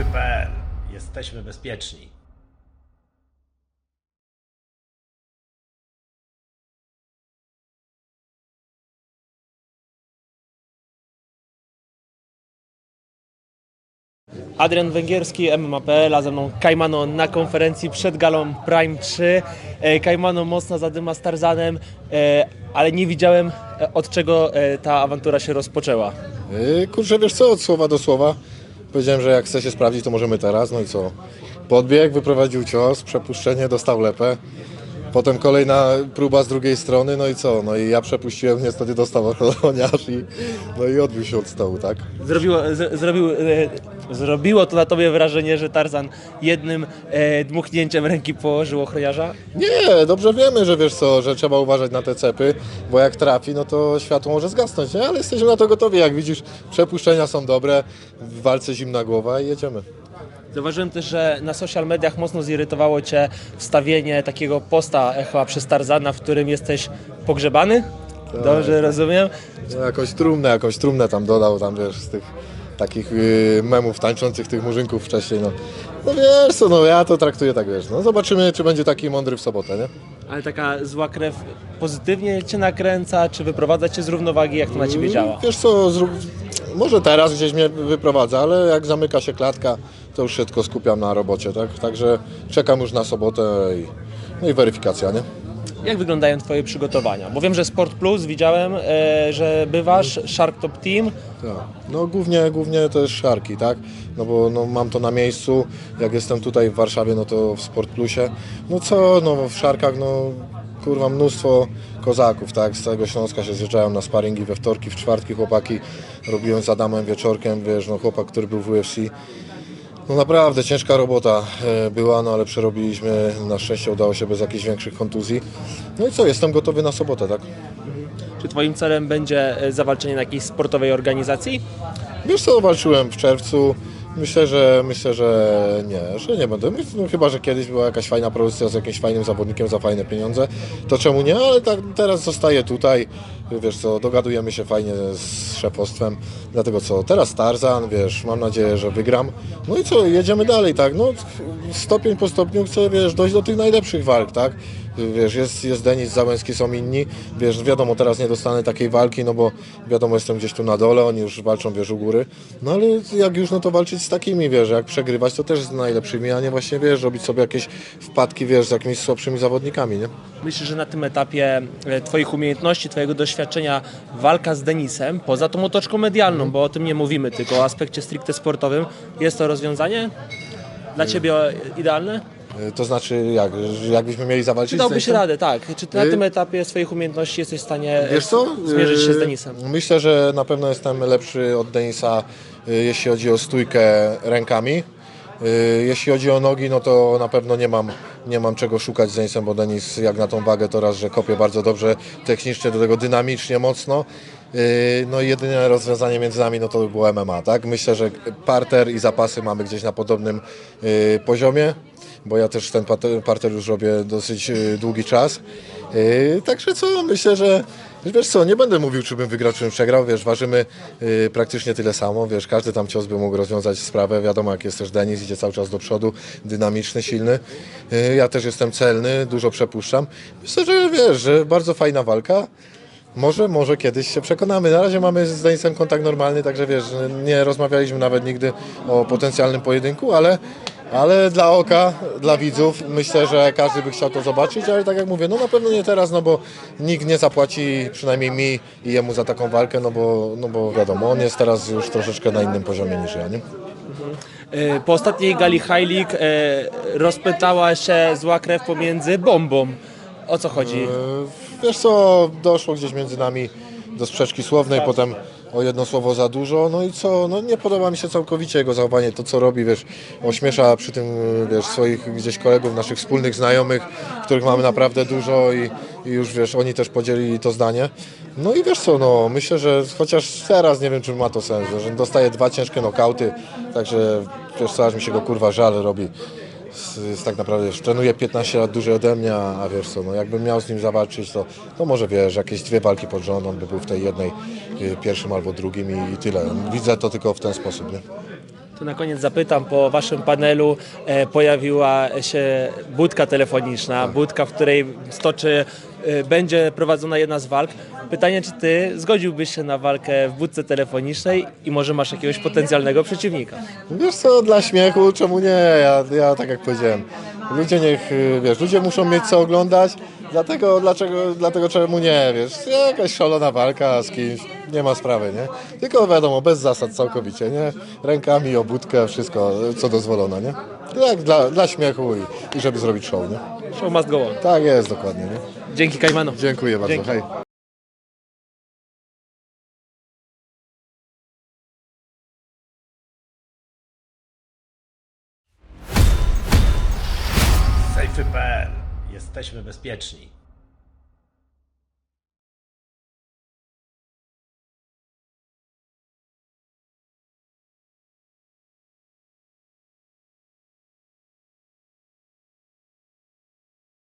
Tarczy.pl. Jesteśmy bezpieczni. Adrian Węgierski, MMA.pl, a ze mną Kajmano na konferencji przed galą Prime 3. E, Kajmano mocno zadyma z Tarzanem, e, ale nie widziałem e, od czego ta awantura się rozpoczęła. Kurczę, wiesz co, od słowa do słowa. Powiedziałem, że jak chce się sprawdzić, to możemy teraz. No i co? Podbieg, wyprowadził cios, przepuszczenie, dostał lepę. Potem kolejna próba z drugiej strony, no i co? No i ja przepuściłem, niestety dostał ochroniarz i, no i odbił się od stołu, tak? Zrobiło, z, zrobił, e, zrobiło to na tobie wrażenie, że Tarzan jednym e, dmuchnięciem ręki położył ochroniarza? Nie, dobrze wiemy, że wiesz co, że trzeba uważać na te cepy, bo jak trafi, no to światło może zgasnąć, nie? Ale jesteśmy na to gotowi, jak widzisz, przepuszczenia są dobre, w walce zimna głowa i jedziemy. Zauważyłem też, że na social mediach mocno zirytowało Cię wstawienie takiego posta e, chyba przez Tarzana, w którym jesteś pogrzebany? Dobrze rozumiem? No, jakąś trumnę, jakąś trumnę tam dodał, tam wiesz, z tych takich yy, memów tańczących tych murzynków wcześniej, no. No wiesz co, no ja to traktuję tak, wiesz, no zobaczymy, czy będzie taki mądry w sobotę, nie? Ale taka zła krew pozytywnie Cię nakręca, czy wyprowadza Cię z równowagi, jak to na Ciebie działa? Wiesz co, zrób... może teraz gdzieś mnie wyprowadza, ale jak zamyka się klatka, to już się tylko skupiam na robocie, tak? Także czekam już na sobotę i, no i weryfikacja, nie? Jak wyglądają Twoje przygotowania? Bo wiem, że Sport Plus widziałem, e, że bywasz, Shark Top Team. Tak. No głównie, głównie to jest szarki, tak? No bo no, mam to na miejscu, jak jestem tutaj w Warszawie, no to w Sport Plusie. No co, no w szarkach, no kurwa mnóstwo kozaków, tak? Z całego Śląska się zjeżdżają na sparingi we wtorki, w czwartki chłopaki. Robiłem z Adamem wieczorkiem, wiesz, no chłopak, który był w UFC. No naprawdę ciężka robota e, była, no ale przerobiliśmy, na szczęście udało się bez jakichś większych kontuzji. No i co, jestem gotowy na sobotę, tak? Czy Twoim celem będzie e, zawalczenie na jakiejś sportowej organizacji? Wiesz co, walczyłem w czerwcu. Myślę, że myślę, że nie, że nie będę. No, chyba, że kiedyś była jakaś fajna propozycja z jakimś fajnym zawodnikiem za fajne pieniądze, to czemu nie? Ale tak teraz zostaję tutaj. Wiesz co, dogadujemy się fajnie z szefostwem. Dlatego co, teraz Tarzan, wiesz, mam nadzieję, że wygram. No i co, jedziemy dalej, tak? No stopień po stopniu chcę, wiesz, dojść do tych najlepszych walk, tak? Wiesz, jest, jest Denis Załęski, są inni. Wiesz, wiadomo, teraz nie dostanę takiej walki, no bo wiadomo, jestem gdzieś tu na dole, oni już walczą, wiesz, u góry. No ale jak już, no to walczyć z takimi, wiesz, jak przegrywać, to też z najlepszymi, a nie właśnie, wiesz, robić sobie jakieś wpadki, wiesz, z jakimiś słabszymi zawodnikami, nie? Myślę, że na tym etapie e, Twoich umiejętności, Twojego doświadczenia walka z Denisem, poza tą otoczką medialną, bo o tym nie mówimy, tylko o aspekcie stricte sportowym, jest to rozwiązanie dla Ciebie idealne? Y, To znaczy, jak, jakbyśmy mieli zawalczyć Czy z dałbyś Denisem? radę, tak? Czy na Y- tym etapie swoich umiejętności jesteś w stanie e, Wiesz co? zmierzyć się z Denisem? Myślę, że na pewno jestem lepszy od Denisa, jeśli chodzi o stójkę rękami. Jeśli chodzi o nogi, no to na pewno nie mam, nie mam czego szukać z Denisem, bo Denis jak na tą wagę to raz, że kopie bardzo dobrze, technicznie, do tego dynamicznie mocno. No i jedyne rozwiązanie między nami no to by było MMA, tak? Myślę, że parter i zapasy mamy gdzieś na podobnym poziomie bo ja też ten parter- już robię dosyć yy, długi czas. Yy, Także co, myślę, że wiesz co, nie będę mówił, czy bym wygrał, czy bym przegrał, wiesz, ważymy yy, praktycznie tyle samo, wiesz, każdy tam cios by mógł rozwiązać sprawę, wiadomo jak jest też Denis, idzie cały czas do przodu, dynamiczny, silny. Ja też jestem celny, dużo przepuszczam. Myślę, że wiesz, że bardzo fajna walka. Może, może kiedyś się przekonamy. Na razie mamy z Denisem kontakt normalny, także wiesz, nie rozmawialiśmy nawet nigdy o potencjalnym pojedynku, ale, ale dla oka, dla widzów myślę, że każdy by chciał to zobaczyć, ale tak jak mówię, no na pewno nie teraz, no bo nikt nie zapłaci, przynajmniej mi i jemu za taką walkę, no bo, no bo wiadomo, on jest teraz już troszeczkę na innym poziomie niż ja, nie? E, Po ostatniej gali High League e, rozpytała się zła krew pomiędzy bombą. O co chodzi? E, Wiesz co, doszło gdzieś między nami do sprzeczki słownej, potem o jedno słowo za dużo, no i co, no nie podoba mi się całkowicie jego zachowanie, to co robi, wiesz, ośmiesza przy tym, wiesz, swoich gdzieś kolegów, naszych wspólnych znajomych, których mamy naprawdę dużo i, i już, wiesz, oni też podzielili to zdanie. No i wiesz co, no myślę, że chociaż teraz nie wiem, czy ma to sens, że dostaje dwa ciężkie nokauty, także wiesz co, aż mi się go kurwa żal robi jest tak naprawdę, trenuje 15 lat dłużej ode mnie, a, a wiesz co, no jakbym miał z nim zawalczyć, to, to może wiesz, jakieś dwie walki pod rząd, on by był w tej jednej, y, pierwszym albo drugim i, i tyle. Widzę to tylko w ten sposób, nie? To na koniec zapytam, po waszym panelu e, pojawiła się budka telefoniczna, budka, w której stoczy, e, będzie prowadzona jedna z walk. Pytanie, czy ty zgodziłbyś się na walkę w budce telefonicznej i może masz jakiegoś potencjalnego przeciwnika? Wiesz co, dla śmiechu, czemu nie? Ja, ja tak jak powiedziałem, ludzie niech, y, wiesz, ludzie muszą mieć co oglądać, dlatego, dlaczego, dlatego czemu nie, wiesz, jakaś szalona walka z kimś, nie ma sprawy, nie? Tylko wiadomo, bez zasad całkowicie, nie? Rękami, obudkę, wszystko, co dozwolone, nie? Tak, dla, dla śmiechu i, i żeby zrobić show, nie? Show must go on. Tak jest, dokładnie, nie? Dzięki Kajmanu. Dziękuję bardzo, Dzięki. hej. Safety.pl. Jesteśmy bezpieczni.